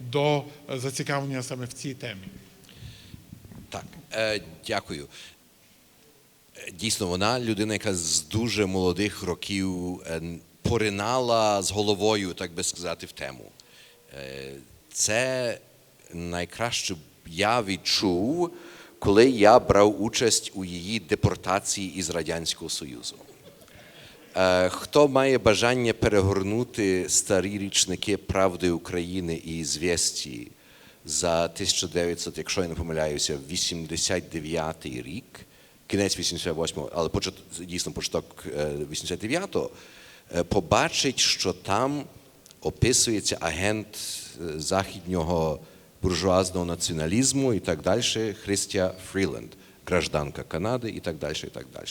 до зацікавлення саме в цій темі. Так, е, дякую. Е, Дійсно, вона людина, яка з дуже молодих років е, поринала з головою, так би сказати, в тему. Е, Це найкраще я відчув, коли я брав участь у її депортації із Радянського Союзу. Е, Хто має бажання перегорнути старі річники Правди України і звісті за 1900, якщо я не помиляюся, 89 рік, кінець 88-го, але дійсно початок е, 89-го, е, побачить, що там описується агент е, західнього буржуазного націоналізму і так далі, Христя Фріленд, гражданка Канади і так далі. І так далі.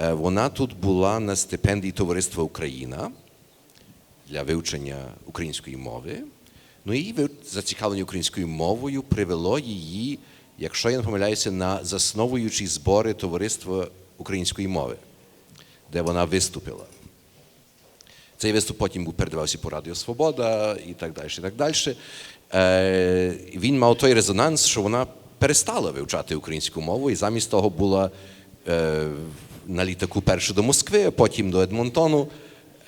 Е, Вона тут була на стипендії Товариства Україна для вивчення української мови. Ну і зацікавлення українською мовою привело її, якщо я не помиляюся, на засновуючі збори Товариства української мови, де вона виступила. Цей виступ потім передавався по Радіо Свобода і так далі. І так далі. Е, він мав той резонанс, що вона перестала вивчати українську мову і замість того була е, на літаку перше до Москви, а потім до Едмонтону,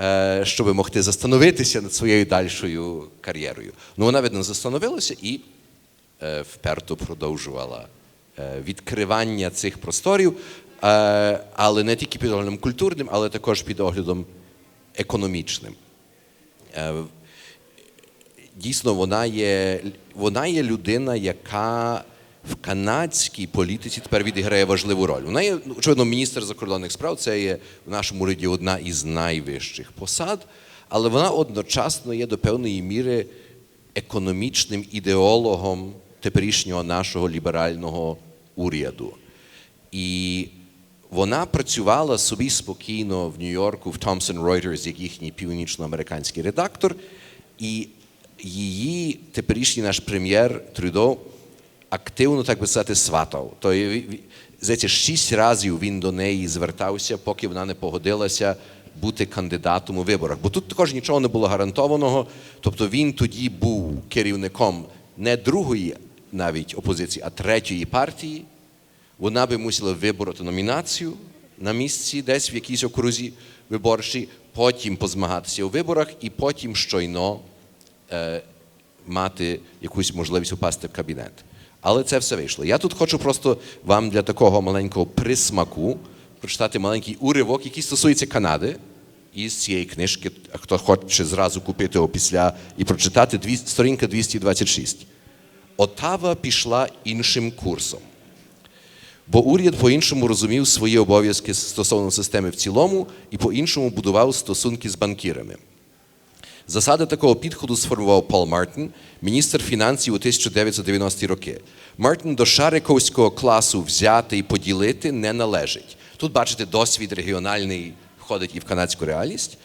е, щоб могти застановитися над своєю дальшою кар'єрою. Ну, вона, видно, застановилася і е, вперто продовжувала е, відкривання цих просторів, е, але не тільки під оглядом культурним, але також під оглядом економічним. Е, Дійсно, вона є, вона є людина, яка в канадській політиці тепер відіграє важливу роль. Вона є, ну, очевидно, міністр закордонних справ, це є в нашому уряді одна із найвищих посад, але вона одночасно є до певної міри економічним ідеологом теперішнього нашого ліберального уряду. І вона працювала собі спокійно в Нью-Йорку, в Thomson Reuters, як їхній північноамериканський редактор, і її теперішній наш прем'єр Трюдо активно, так би сказати, сватав. То здається, шість разів він до неї звертався, поки вона не погодилася бути кандидатом у виборах. Бо тут також нічого не було гарантованого. Тобто він тоді був керівником не другої навіть опозиції, а третьої партії вона би мусила вибороти номінацію на місці десь в якійсь окрузі виборчій, потім позмагатися у виборах і потім щойно е, мати якусь можливість упасти в кабінет. Але це все вийшло. Я тут хочу просто вам для такого маленького присмаку прочитати маленький уривок, який стосується Канади. Із цієї книжки, хто хоче зразу купити опісля і прочитати, дві- сторінка 226. Отава пішла іншим курсом. Бо уряд по-іншому розумів свої обов'язки стосовно системи в цілому і по-іншому будував стосунки з банкірами. Засади такого підходу сформував Пол Мартин, міністр фінансів у 1990-ті роки. Мартин до шариковського класу взяти і поділити не належить. Тут, бачите, досвід регіональний входить і в канадську реальність.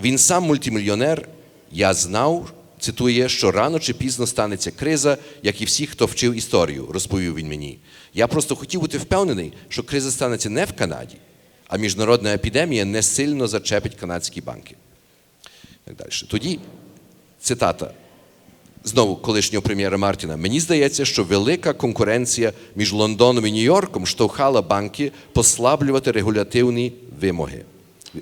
Він сам мультимільйонер. Я знав, цитує, що рано чи пізно станеться криза, як і всі, хто вчив історію, розповів він мені. Я просто хотів бути впевнений, що криза станеться не в Канаді, а міжнародна епідемія не сильно зачепить канадські банки. Так далі. Тоді цитата знову колишнього прем'єра Мартіна. Мені здається, що велика конкуренція між Лондоном і Нью-Йорком штовхала банки послаблювати регулятивні вимоги,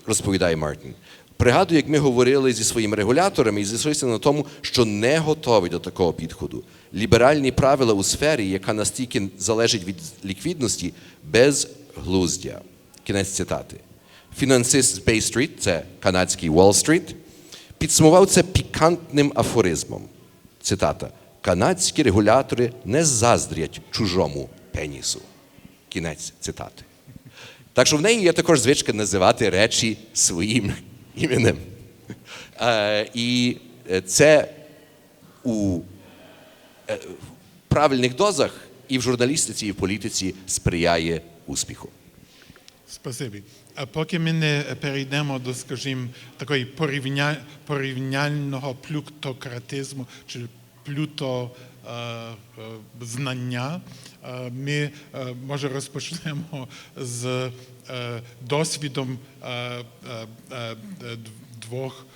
розповідає Мартін. Пригадую, як ми говорили зі своїми регуляторами і зійшлися на тому, що не готові до такого підходу. Ліберальні правила у сфері, яка настільки залежить від ліквідності, безглуздя. Кінець цитати. Фінансист з Bay Street, це канадський Уолл-стріт, підсумував це пікантним афоризмом. Цитата: Канадські регулятори не заздрять чужому пенісу. Кінець цитати. Так що в неї є також звичка називати речі своїм іменем. Е, і е, це у е, правильних дозах і в журналістиці, і в політиці сприяє успіху. Спасибі. А поки ми не перейдемо до, скажімо, такої порівня... порівняльного плюктократизму чи плюто е, е, знання, е, ми може розпочнемо з досвідом двох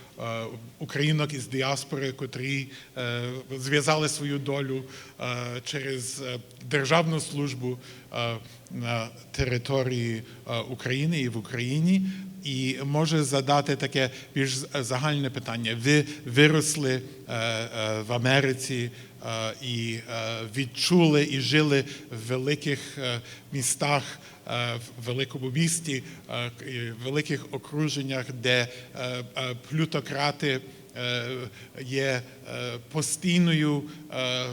українок із діаспори, котрі е, зв'язали свою долю е, через е, державну службу е, на території е, України і в Україні. І може задати таке більш загальне питання. Ви виросли е, е, в Америці е, і відчули і жили в великих містах, в великому місті, в великих окруженнях, де плютократи є е, постійною, е,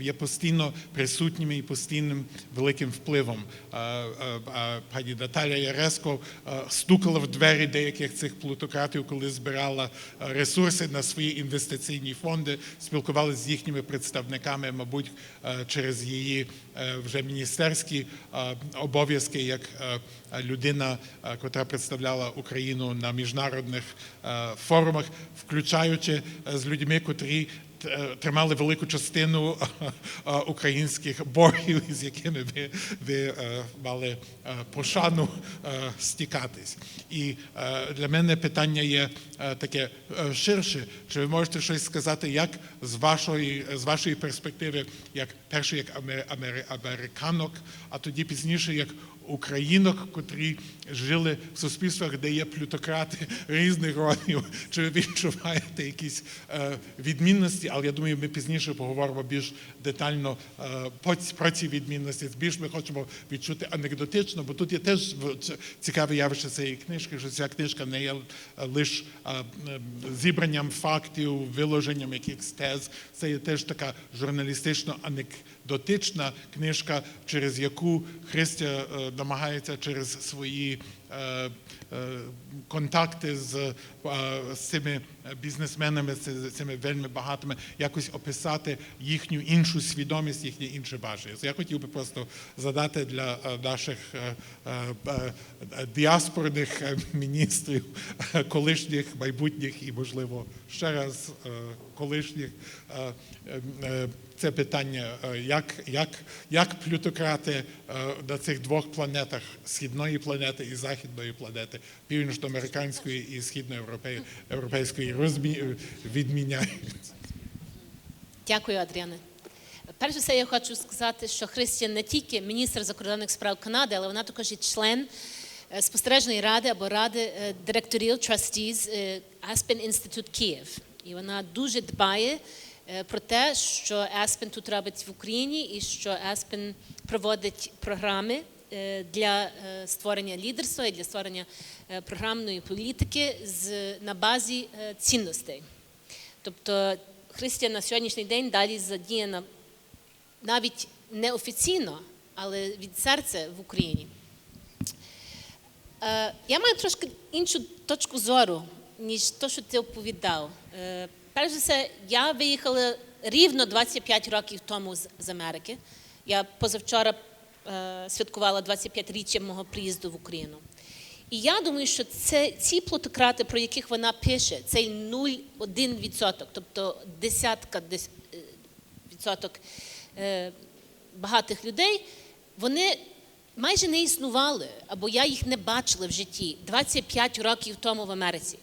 є постійно присутніми і постійним великим впливом. Е, е, е, Пані Наталя Яресько е, стукала в двері деяких цих плутократів, коли збирала е, ресурси на свої інвестиційні фонди, спілкувалися з їхніми представниками, мабуть, е, через її е, вже міністерські е, обов'язки як е, людина, е, котра представляла Україну на міжнародних е, форумах, включаючи е, з людьми, котрі е, тримали велику частину е, українських боргів, з якими ви, ви мали пошану стікатись. І для мене питання є таке ширше. Чи ви можете щось сказати, як з вашої, з вашої перспективи, як перше, як амер- амер- американок, а тоді пізніше як українок, котрі жили в суспільствах, де є плютократи різних родів. Чи ви відчуваєте якісь е, відмінності? Але я думаю, ми пізніше поговоримо більш детально е, про ці відмінності. Більш ми хочемо відчути анекдотично, бо тут є теж цікаве явище цієї книжки, що ця книжка не є лише зібранням фактів, виложенням якихось тез. Це є теж така журналістично анекдотична книжка, через яку Христя е, намагається через свої е, е, контакти з, з цими бізнесменами, з з цими вельми багатими, якось описати їхню іншу свідомість, їхнє інше бажання. Я хотів би просто задати для е, наших е, е, е, діаспорних е, міністрів, е, колишніх, майбутніх і, можливо, ще раз е, колишніх. е, е, е, Це питання, е, як, як, як плютократи е, на цих двох планетах східної планети і західної планети, північноамериканської і східноєвропейської розмі- відміняються. Дякую, Адріане. Перш за все, я хочу сказати, що Христя не тільки міністр закордонних справ Канади, але вона також і член е, спостережної ради або ради е, директорів trustees е, Aspen Institute Київ. І вона дуже дбає про те, що Aspen тут робить в Україні, і що Aspen проводить програми для е, створення лідерства і для створення е, програмної політики на базі е, цінностей. Тобто Христя на сьогоднішній день далі задіяна навіть неофіційно, але від серця в Україні. Е, Я маю трошки іншу точку зору, ніж те, що ти оповідав. Е, Перш за все, я виїхала рівно 25 років тому з Америки. Я позавчора е, святкувала 25-річчя мого приїзду в Україну. І я думаю, що це ці плутократи, про яких вона пише, цей 0,1%, тобто десятка е, відсоток е, багатих людей, вони майже не існували, або я їх не бачила в житті 25 років тому в Америці.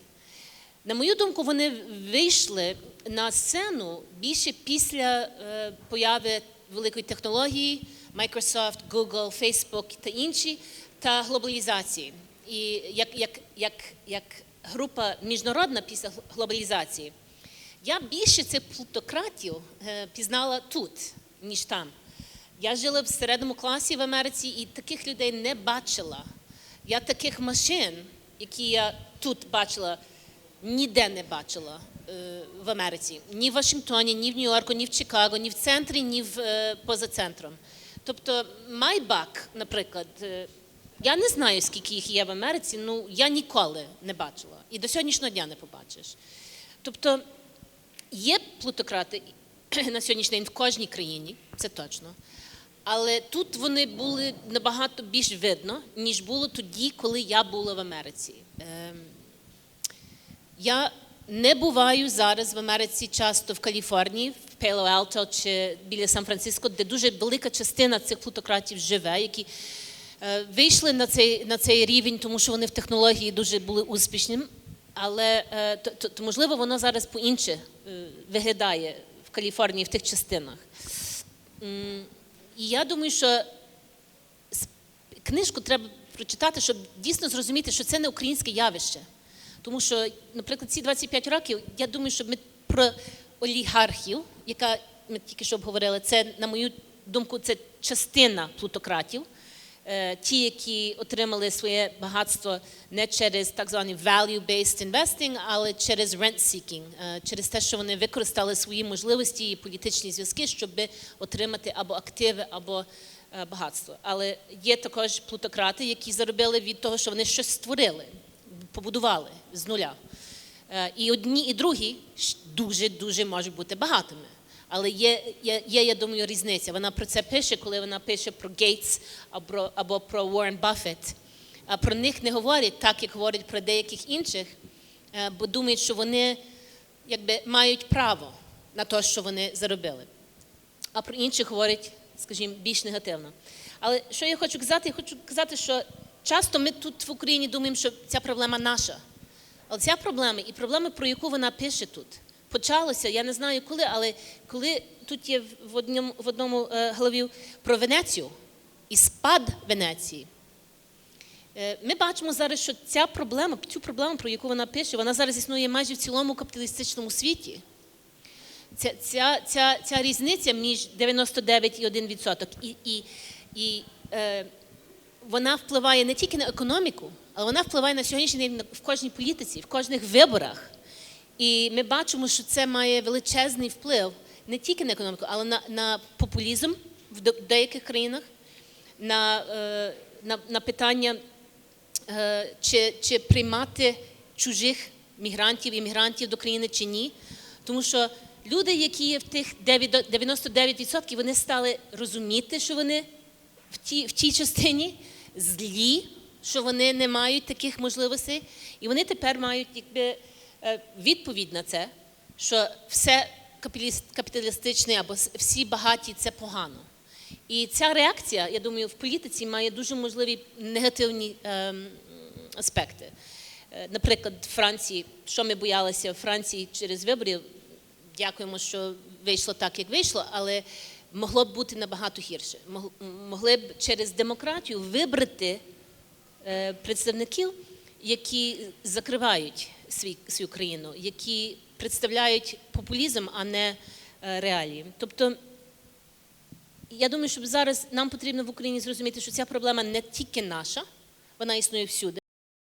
На мою думку, вони вийшли на сцену більше після е, появи великої технології Microsoft, Google, Facebook та інші, та глобалізації. І як, як, як, як група міжнародна після глобалізації, я більше цих плутократів е, пізнала тут, ніж там. Я жила в середньому класі в Америці і таких людей не бачила. Я таких машин, які я тут бачила, ніде не бачила е, в Америці. Ні в Вашингтоні, ні в Нью-Йорку, ні в Чикаго, ні в центрі, ні в, е, поза центром. Тобто Майбак, наприклад, е, я не знаю, скільки їх є в Америці, ну я ніколи не бачила. І до сьогоднішнього дня не побачиш. Тобто Є плутократи на сьогоднішній день в кожній країні, це точно. Але тут вони були набагато більш видно, ніж було тоді, коли я була в Америці. Ем, Я не буваю зараз в Америці часто в Каліфорнії, в Пало-Алто чи біля Сан-Франциско, де дуже велика частина цих плутократів живе, які е, вийшли на цей, на цей рівень, тому що вони в технології дуже були успішними. Але е, то, то, то, можливо воно зараз по-інше е, виглядає в Каліфорнії в тих частинах. І я думаю, що книжку треба прочитати, щоб дійсно зрозуміти, що це не українське явище. Тому що, наприклад, ці 25 років, я думаю, що ми про олігархів, яка ми тільки що обговорили, це, на мою думку, це частина плутократів. Е, Ті, які отримали своє багатство не через так званий value-based investing, але через rent-seeking, е, через те, що вони використали свої можливості і політичні зв'язки, щоб отримати або активи, або е, багатство. Але є також плутократи, які заробили від того, що вони щось створили, побудували з нуля. Е, І одні, і другі дуже дуже можуть бути багатими. Але є, є, є, я думаю, різниця. Вона про це пише, коли вона пише про Гейтс або, або про Уоррен Баффет. А про них не говорять так, як говорять про деяких інших, е, бо думають, що вони якби мають право на те, що вони заробили. А про інших говорять, скажімо, більш негативно. Але що я хочу казати? Я хочу казати, що часто ми тут в Україні думаємо, що ця проблема наша. Але ця проблема і проблема, про яку вона пише тут, почалося, я не знаю коли, але коли тут є в одному, в одному е, главі про Венецію і спад Венеції. Е, Ми бачимо зараз, що ця проблема, цю проблему, про яку вона пише, вона зараз існує майже в цілому капіталістичному світі. Ця, ця, ця, ця різниця між 99 і 1%. І, і, і е, вона впливає не тільки на економіку, але вона впливає на сьогоднішній день в кожній політиці, в кожних виборах. І ми бачимо, що це має величезний вплив не тільки на економіку, але на, на популізм в де- деяких країнах, на, е, на, на питання, е, чи, чи приймати чужих мігрантів, іммігрантів до країни чи ні. Тому що люди, які є в тих 9 99%, вони стали розуміти, що вони в тій, в тій частині злі, що вони не мають таких можливостей, і вони тепер мають якби, е, відповідь на це, що все капіталістичне або всі багаті це погано. І ця реакція, я думаю, в політиці має дуже можливі негативні ем, аспекти. Е, Наприклад, в Франції, що ми боялися в Франції через вибори, дякуємо, що вийшло так, як вийшло, але могло б бути набагато гірше. Мог- Могли б через демократію вибрати представників, які закривають свій, свою країну, які представляють популізм, а не е, реалії. Тобто, я думаю, що зараз нам потрібно в Україні зрозуміти, що ця проблема не тільки наша, вона існує всюди.